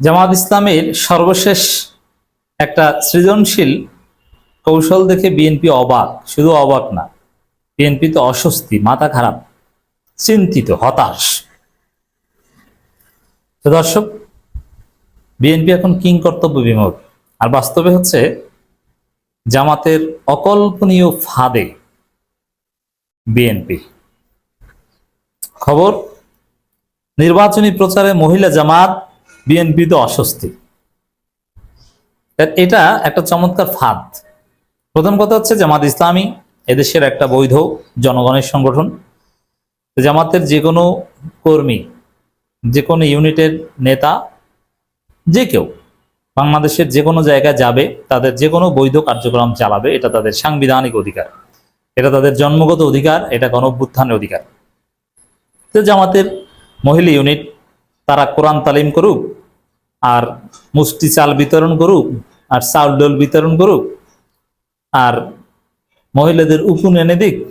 জামাত ইসলামের সর্বশেষ একটা সৃজনশীল কৌশল দেখে বিএনপি অবাক। শুধু অবাক না, বিএনপি তো অস্বস্তি, মাথা খারাপ, চিন্তিত, হতাশ। তো দর্শক, বিএনপি এখন কিং কর্তব্য বিমুখ। আর বাস্তবে হচ্ছে, জামাতের অকল্পনীয় ফাঁদে বিএনপি। খবর, নির্বাচনী প্রচারে মহিলা জামাত বিএনপি তো অস্বস্তি। এটা একটা চমৎকার ফাঁদ। প্রথম কথা হচ্ছে জামাত ইসলামী এদেশের একটা বৈধ জনগণের সংগঠন। জামাতের যে কোনো কর্মী যে কোনো ইউনিটের নেতা, যে কেউ বাংলাদেশের যে কোনো জায়গায় যাবে, তাদের যে কোনো বৈধ কার্যক্রম চালাবে, এটা তাদের সাংবিধানিক অধিকার। এটা তাদের জন্মগত অধিকার, এটা গণভ্যুত্থানের অধিকার। তো জামাতের মহিলা ইউনিট, তারা কোরআন তালিম করুক আর মুষ্টি চাল বিতরণ করুক, আর চাউল ডোল বিতরণ করুক, আর মহিলাদের উকুন এনে দিক,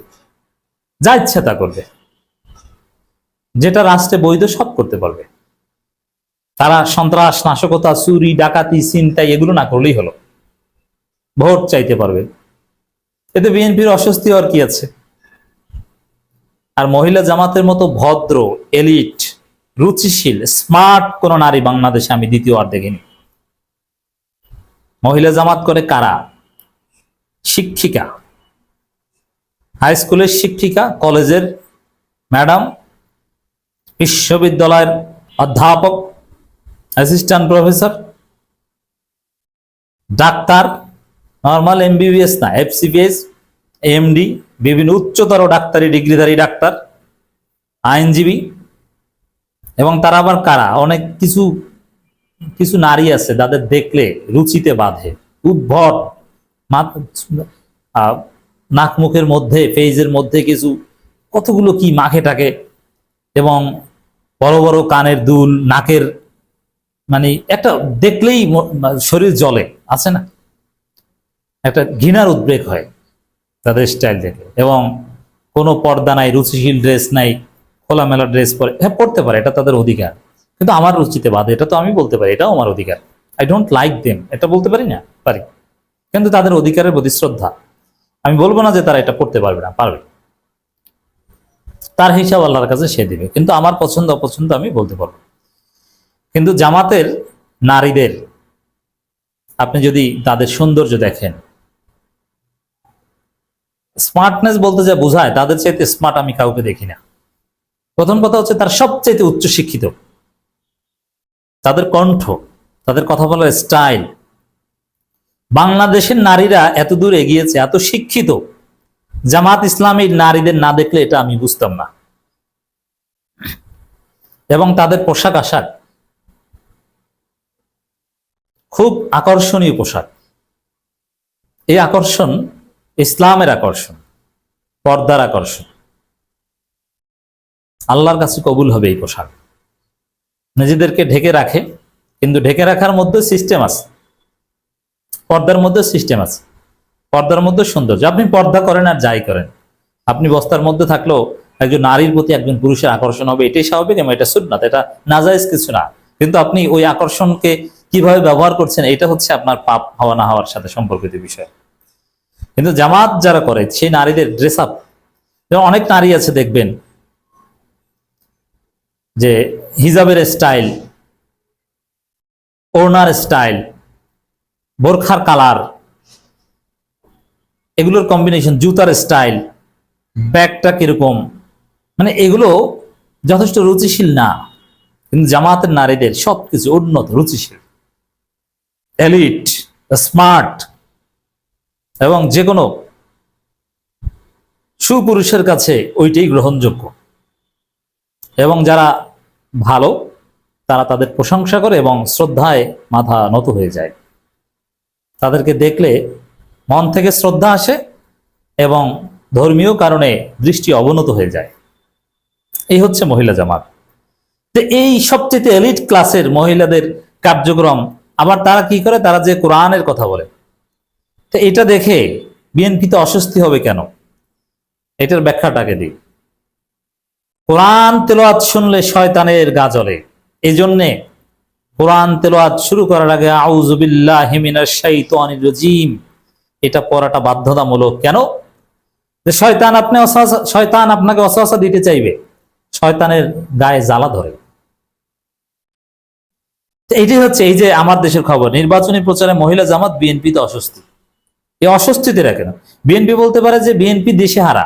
যা ইচ্ছা তা করবে। যেটা রাষ্ট্রে বৈধ সব করতে পারবে। তারা সন্ত্রাস, নাশকতা, চুরি, ডাকাতি চিন্তাই এগুলো না করলেই হলো। ভোট চাইতে পারবে। এতে বিএনপির অস্বস্তি হওয়ার কি আছে? আর মহিলা জামাতের মতো ভদ্র, এলিট রুচিশীল, স্মার্ট কোন নারী বাংলাদেশে আমি দ্বিতীয় আর দেখিনি। মহিলা জামাত করে কারা? শিক্ষিকা। হাই স্কুলের শিক্ষিকা, কলেজের ম্যাডাম, বিশ্ববিদ্যালয়ের অধ্যাপক, assistant professor, doctor, normal MBBS না, এফসিবিএস, এমডি, বিভিন্ন উচ্চতর ডাক্তারি, ডিগ্রিধারী ডাক্তার, আইনজীবী এবং তারা আবার কারা? অনেক কিছু কিছু নারী আছে যাদের দেখলে রুচিতে বাঁধে। উদ্ভট নাক মুখের মধ্যে ফেজের মধ্যে কিছু, কতগুলো কি মাখে টাকে এবং বড় বড় কানের দুল, নাকের মানে একটা দেখলেই শরীর জলে আছে না? একটা ঘৃণার উদ্বেগ হয় তাদের স্টাইল দেখে এবং কোনো পর্দা নাই, রুচিশীল ড্রেস নাই খোলামেলা ড্রেস পরে। হ্যাঁ পড়তে পারে, এটা তাদের অধিকার। কিন্তু আমার রুচিতে বাধে, এটা তো আমি বলতে পারি, এটাও আমার অধিকার। আই ডোন্ট লাইক দেম এটা বলতে পারি না? পারি। কিন্তু তাদের অধিকারের প্রতি শ্রদ্ধা। আমি বলব না যে তারা এটা করতে পারবে না, পারবে। তার হিসাব আল্লাহর কাছে সে দিবে। কিন্তু আমার পছন্দ, অপছন্দ আমি বলতে পারব। কিন্তু জামাতের নারীদের, আপনি যদি তাদের সৌন্দর্য দেখেন স্মার্টনেস বলতে যা বোঝায়, তাদের চাইতে স্মার্ট আমি কাউকে দেখি না। প্রথম কথা হচ্ছে তার সবচাইতে উচ্চ শিক্ষিত তাদের কণ্ঠ, তাদের কথা বলার স্টাইল। বাংলাদেশের নারীরা এত দূর এগিয়েছে, এত শিক্ষিত। জামাত ইসলামী নারীদের না দেখলে এটা আমি বুঝতাম না। এবং তাদের পোশাক আশাক। খুব আকর্ষণীয় পোশাক। এই আকর্ষণ ইসলামের আকর্ষণ, পর্দার আকর্ষণ। আল্লাহর কাছে কবুল হবে এই পোশাক। নিজেদেরকে ঢেকে রাখে, কিন্তু ঢেকে রাখার মধ্যে সিস্টেম আছে। পর্দার মধ্যে সিস্টেম আছে। পর্দার মধ্যে সৌন্দর্য। আপনি পর্দা করেন আর যাই করেন। আপনি বস্তার মধ্যে থাকলেও একজন নারীর প্রতি একজন পুরুষের আকর্ষণ হবে, এটাই স্বাভাবিক এবং এটা সুন্নাত। এটা নাজাইজ কিছু না। কিন্তু আপনি ওই আকর্ষণকে কীভাবে ব্যবহার করছেন, এটা হচ্ছে আপনার পাপ হওয়া, না হওয়ার সাথে সম্পর্কিত বিষয়। কিন্তু জামাত যারা করে, সেই নারীদের ড্রেস আপ অনেক নারী আছে, দেখবেন যে হিজাবের স্টাইল ওড়নার স্টাইল বোরখার কালার এগুলোর কম্বিনেশন জুতার স্টাইল ব্যাগটা কীরকম? মানে এগুলো যথেষ্ট রুচিশীল না, কিন্তু জামাতের নারীদের সবকিছু উন্নত, রুচিশীল। এলিট স্মার্ট এবং যে কোনো সুপুরুষের কাছে ওইটাই গ্রহণযোগ্য। এবং যারা ভালো, তারা তাদের প্রশংসা করে এবং শ্রদ্ধায় মাথা নত হয়ে যায়। তাদেরকে দেখলে মন থেকে শ্রদ্ধা আসে এবং ধর্মীয় কারণে দৃষ্টি অবনত হয়ে যায়। এই হচ্ছে মহিলা জামাত। তো এই সবচেয়ে এলিট ক্লাসের মহিলাদের কার্যক্রম, আবার তারা কি করে? তারা যে কোরআনের কথা বলে। তো এটা দেখে বিএনপিতে অস্বস্তি হবে কেন? এটার ব্যাখ্যাটাকে দিই। কোরআন তেলাওয়াত শুনলে শয়তানের গা জ্বলে এই জন্যে কোরআন তেলোয়াত শুরু করার আগে আউজুবিল্লাহি মিনাশ শাইতানির রাজিম। এটা পড়াটা বাধ্যতামূলক। কেন? যে শয়তান আপনি শয়তান আপনাকে অসহসা দিতে চাইবে। শয়তানের গায়ে জ্বালা ধরে। এইটাই হচ্ছে এই যে আমার দেশের খবর। নির্বাচনী প্রচারে মহিলা জামাত বিএনপিতে অস্বস্তি। এই অস্বস্তিতে রাখে না। বিএনপি বলতে পারে যে বিএনপি দেশে হারা।